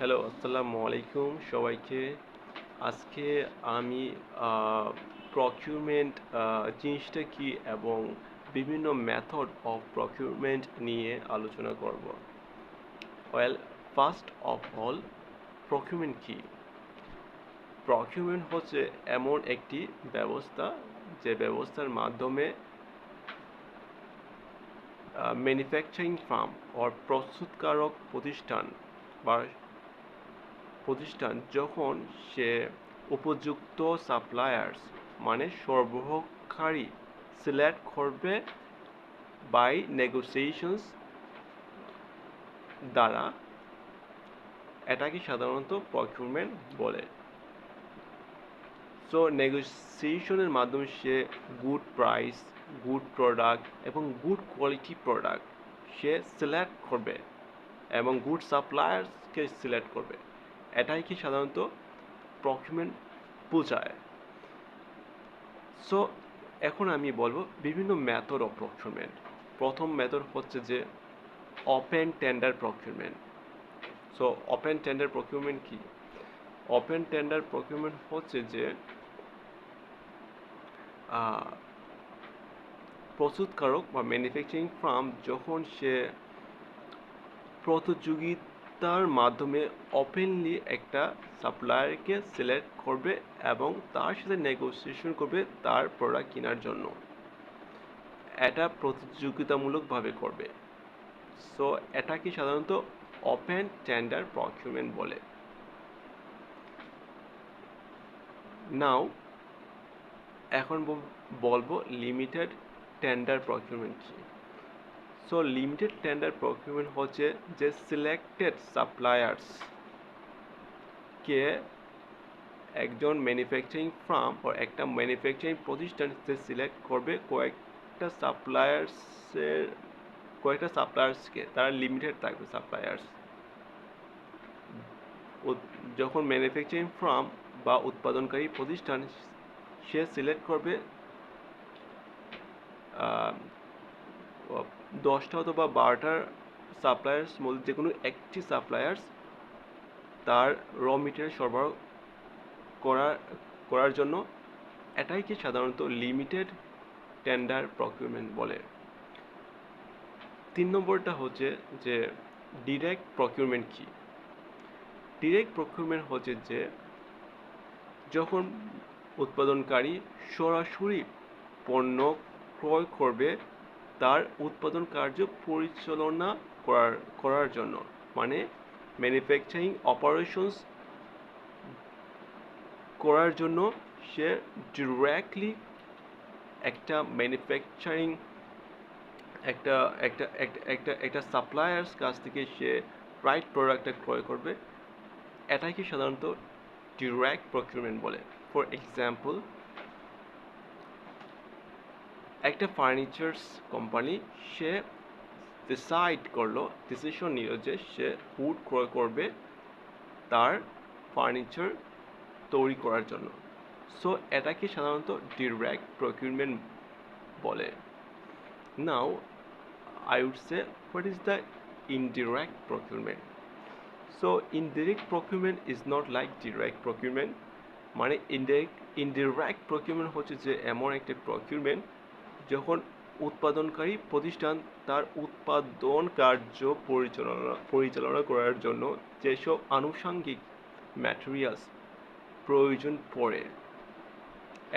Hello, আসসালামু আলাইকুম সবাইকে। আজকে আমি প্রকিউরমেন্ট জিনিসটা কি এবং বিভিন্ন মেথড অফ প্রকিউরমেন্ট নিয়ে আলোচনা করব। Well first of all procurement কি? প্রকিউরমেন্ট হচ্ছে এমন একটি ব্যবস্থা, যে ব্যবস্থার মাধ্যমে ম্যানুফ্যাকচারিং ফার্ম ও প্রস্তুতকারক প্রতিষ্ঠান বা প্রতিষ্ঠান যখন সে উপযুক্ত সাপ্লায়ার্স মানে সরবরাহকারী, সিলেক্ট করবে বাই নেগোসিয়েশনস দ্বারা, এটাকে সাধারণত প্রকিউরমেন্ট বলে। সো নেগোসিয়েশনের মাধ্যমে সে গুড প্রাইস গুড প্রোডাক্ট এবং গুড কোয়ালিটি প্রোডাক্ট সে সিলেক্ট করবে এবং গুড সাপ্লায়ার্সকে সিলেক্ট করবে। এটাই কি সাধারণত প্রকিউরমেন্ট বোঝায় সো এখন আমি বলব বিভিন্ন মেথড অফ প্রকিউরমেন্ট প্রথম মেথড হচ্ছে যে open tender procurement so open tender procurement কি? ওপেন টেন্ডার প্রকিউরমেন্ট হচ্ছে যে প্রস্তুতকারক বা ম্যানুফ্যাকচারিং ফার্ম যখন সে প্রতিযোগিতার মাধ্যমে ওপেনলি একটা সাপ্লায়ারকে সিলেক্ট করবে এবং তার সাথে নেগোসিয়েশন করবে তার প্রোডাক্ট কেনার জন্য। এটা প্রতিযোগিতামূলকভাবে করবে। সো এটাকে সাধারণত ওপেন টেন্ডার প্রকিউরমেন্ট বলে। নাও এখন বলব লিমিটেড টেন্ডার প্রকিউরমেন্ট কি? সো লিমিটেড টেন্ডার প্রকিউরমেন্ট হচ্ছে যে সিলেক্টেড সাপ্লায়ার্স কে একজন ম্যানুফ্যাকচারিং ফার্ম ও একটা ম্যানুফ্যাকচারিং প্রতিষ্ঠান সে সিলেক্ট করবে কয়েকটা সাপ্লায়ার্সের কয়েকটা সাপ্লায়ার্সকে তারা লিমিটেড থাকবে সাপ্লায়ার্স যখন ম্যানুফ্যাকচারিং ফার্ম বা উৎপাদনকারী প্রতিষ্ঠান সে সিলেক্ট করবে দশটা অথবা বারোটার সাপ্লায়ার্স মধ্যে যে কোনো একটি সাপ্লায়ার্স তার র মেটেরিয়াল সরবরাহ করার করার জন্য এটাই কি সাধারণত লিমিটেড টেন্ডার প্রকিউরমেন্ট বলে। তিন নম্বরটা হচ্ছে যে ডিরেক্ট প্রকিউরমেন্ট কি? ডিরেক্ট প্রকিউরমেন্ট হচ্ছে যে যখন উৎপাদনকারী সরাসরি পণ্য ক্রয় করবে তার উৎপাদন কার্য পরিচালনা করার করার জন্য মানে ম্যানুফ্যাকচারিং অপারেশনস করার জন্য সে ডিরেক্টলি একটা ম্যানুফ্যাকচারিং একটা একটা একটা একটা একটা সাপ্লায়ার্স কাছ থেকে সে রাইট প্রোডাক্টটা ক্রয় করবে। এটাকে সাধারণত ডিরেক্ট প্রকিউরমেন্ট বলে। ফর এক্সাম্পল একটা ফার্নিচার্স কোম্পানি, সে ডিসাইড করল ডিসিশন নিল যে সে উড ক্রয় করবে তার ফার্নিচার তৈরি করার জন্য। সো এটাকে সাধারণত ডিরেক্ট প্রকিউরমেন্ট বলে। Now I would say what is the indirect procurement so indirect procurement is not like direct procurement মানে ইনডিরেক্ট ইনডিরেক্ট প্রকিউরমেন্ট হচ্ছে যে এমন একটা প্রকিউরমেন্ট যখন উৎপাদনকারী প্রতিষ্ঠান তার উৎপাদন কার্য পরিচালনা পরিচালনা করার জন্য যেসব আনুষঙ্গিক ম্যাটেরিয়ালস প্রয়োজন পড়ে,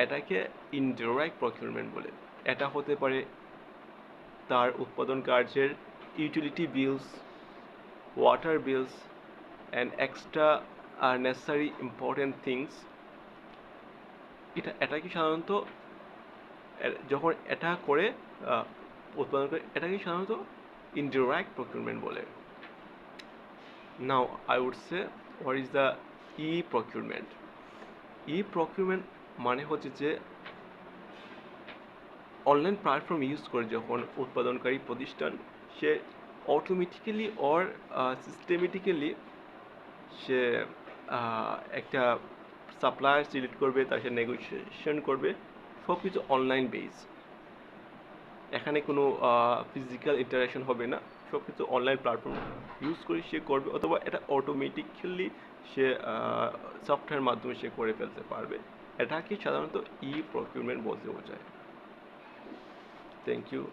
এটাকে ইনডিরেক্ট প্রকিউরমেন্ট বলে। এটা হতে পারে তার উৎপাদন কার্যের utility bills water bills and extra R necessary important things এটা, এটাকে সাধারণত যখন এটা করে উৎপাদন করে, এটাকে সাধারণত ইনডিরেক্ট প্রকিউরমেন্ট বলে। Now I would say what is the e procurement e procurement মানে হচ্ছে যে অনলাইন প্ল্যাটফর্ম ইউজ করে যখন উৎপাদনকারী প্রতিষ্ঠান, সে অটোমেটিক্যালি অর সিস্টেমেটিক্যালি সে একটা সাপ্লায়ার সিলেক্ট করবে, তার সাথে নেগোসিয়েশন করবে। সব কিছু অনলাইন বেস এখানে কোনো ফিজিক্যাল ইন্টারাকশন হবে না। সব কিছু অনলাইন প্ল্যাটফর্ম ইউজ করে সে করবে অথবা এটা অটোমেটিক্যালি সে সফটওয়্যার মাধ্যমে সে করে ফেলতে পারবে। এটাকে সাধারণত ই প্রকিউরমেন্ট বলতে বোঝায় থ্যাংক ইউ